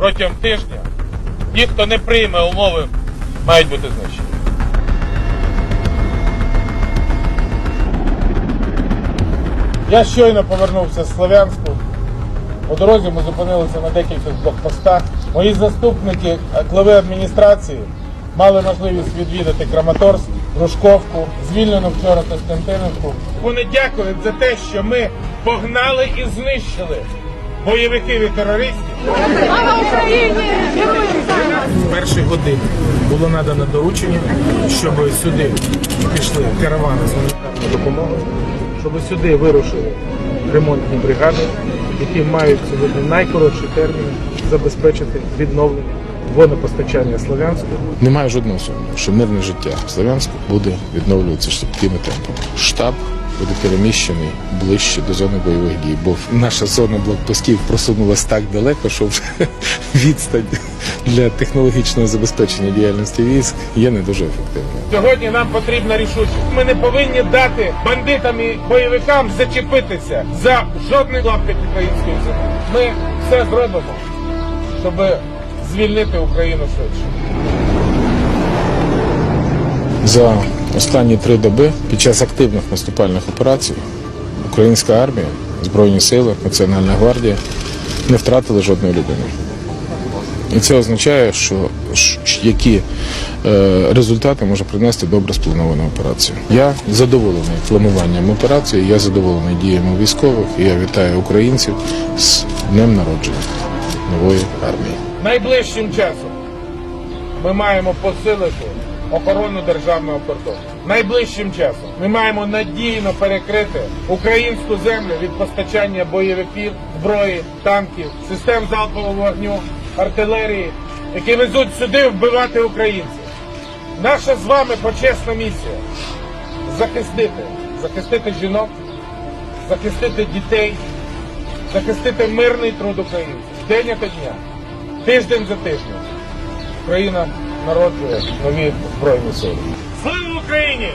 протягом тижня ті, хто не прийме умови, мають бути знищені. Я щойно повернувся з Слов'янську. По дорозі ми зупинилися на декількох блокпостах. Мої заступники е, глави адміністрації мали можливість відвідати Краматорськ, Грушковку, звільнену вчора Костянтинівку. Вони дякують за те, що ми погнали і знищили бойовиків і терористів. Слава Україні! Слава! З години було надано доручення, щоб сюди пішли каравани з гуманітарною допомогою, щоб сюди вирушили ремонтні бригади, які мають сьогодні найкоротші терміни забезпечити відновлення водопостачання Слов'янського. Немає жодного сумніву, що мирне життя в Слов'янську буде відновлюватися швидкими темпами. Штаб буде переміщений ближче до зони бойових дій, бо наша зона блокпостів просунулася так далеко, що вже відстань для технологічного забезпечення діяльності військ є не дуже ефективною. Сьогодні нам потрібна рішучість. Ми не повинні дати бандитам і бойовикам зачепитися за жодний лаптик української землі. Ми все зробимо, щоб звільнити Україну швидше. За останні три доби під час активних наступальних операцій українська армія, Збройні сили, Національна гвардія не втратили жодної людини. І це означає, що які е, результати може принести добре спланована операція. Я задоволений плануванням операції, я задоволений діями військових, і я вітаю українців з днем народження нової армії. Найближчим часом ми маємо посилити охорону державного кордону. Найближчим часом ми маємо надійно перекрити українську землю від постачання бойовиків, зброї, танків, систем залпового вогню, артилерії, які везуть сюди вбивати українців. Наша з вами почесна місія захистити, захистити жінок, захистити дітей, захистити мирний труд українців день ото дня, тиждень за тижнем. Україна народжує нові збройні сили. Слава Україні!